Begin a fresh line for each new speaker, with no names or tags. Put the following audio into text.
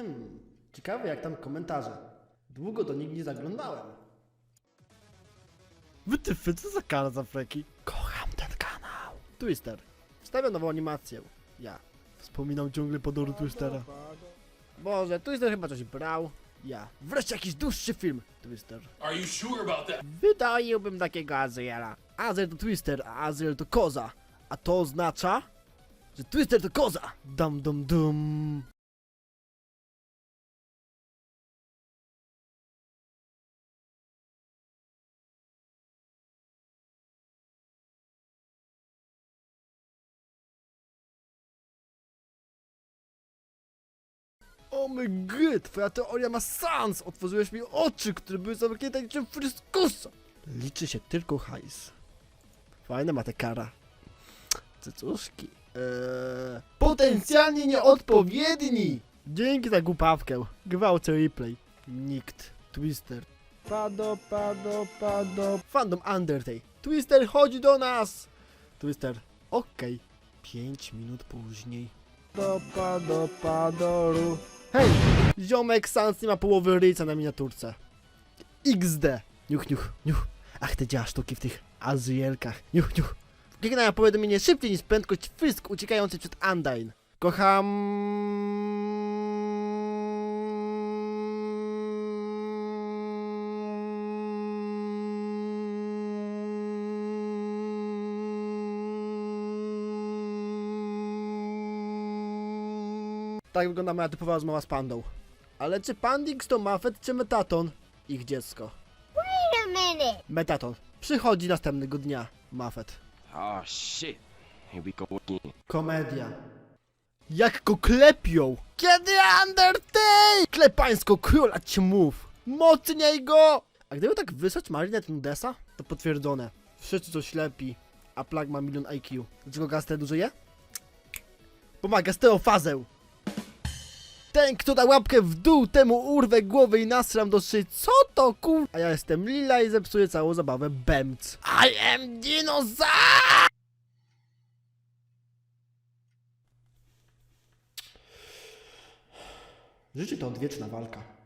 Hmm, ciekawe jak tam komentarze. Długo do nich nie zaglądałem. Wytyfy, co za kanał za freki? Kocham ten kanał. Twister. Wstawiam nową animację. Ja. Wspominam ciągle podoru Twistera. Boże, Twister chyba coś brał. Ja. Wreszcie jakiś dłuższy film. Twister.
Are you sure about that?
Wydoiłbym takiego Azriela. Azel to Twister, a Azriel to koza. A to oznacza, że Twister to koza. Dum dum dum. O my god, twoja teoria ma sens! Otworzyłeś mi oczy, które były zamknięte niczym fryskusa! Liczy się tylko hajs. Fajna ma te kara. Cycuszki. Eee, potencjalnie nieodpowiedni! Dzięki za głupawkę. Gwałcę replay. Nikt. Twister. Pado, pado, pado. Fandom Undertale. Twister, chodź do nas! Twister. Okej. Pięć minut później. Do, pado, padoru. Hej! Ziomek Sans nie ma połowy ryjca na miniaturce. XD. Niuch, niuch, niuch. Ach, te dzieła sztuki w tych Azrielkach. Niuch, niuch. Kliknę na powiadomienie szybciej niż prędkość Frisk uciekający przed Undyne. Kocham... Tak wygląda moja typowa rozmowa z pandą. Ale czy Pandix to Mafet czy Metaton? Ich dziecko.
Wait a minute.
Metaton. Przychodzi następnego dnia. Mafet.
Oh shit. Here we go again.
Komedia. Jak go klepią! Kiedy Undertale! Klepańsko króla mów! Mocniej go! A gdyby tak wysłać Marinette Nudesa, to potwierdzone. Wszyscy są ślepi, a Plag ma milion IQ. Dlaczego Gaster dużo je? Pomaga stereofazę! Ten, kto da łapkę w dół, temu urwę głowę i nasram do szyi. Co to kur... A ja jestem Lila i zepsuję całą zabawę Bemc. I am dinosaur! Życie to odwieczna walka.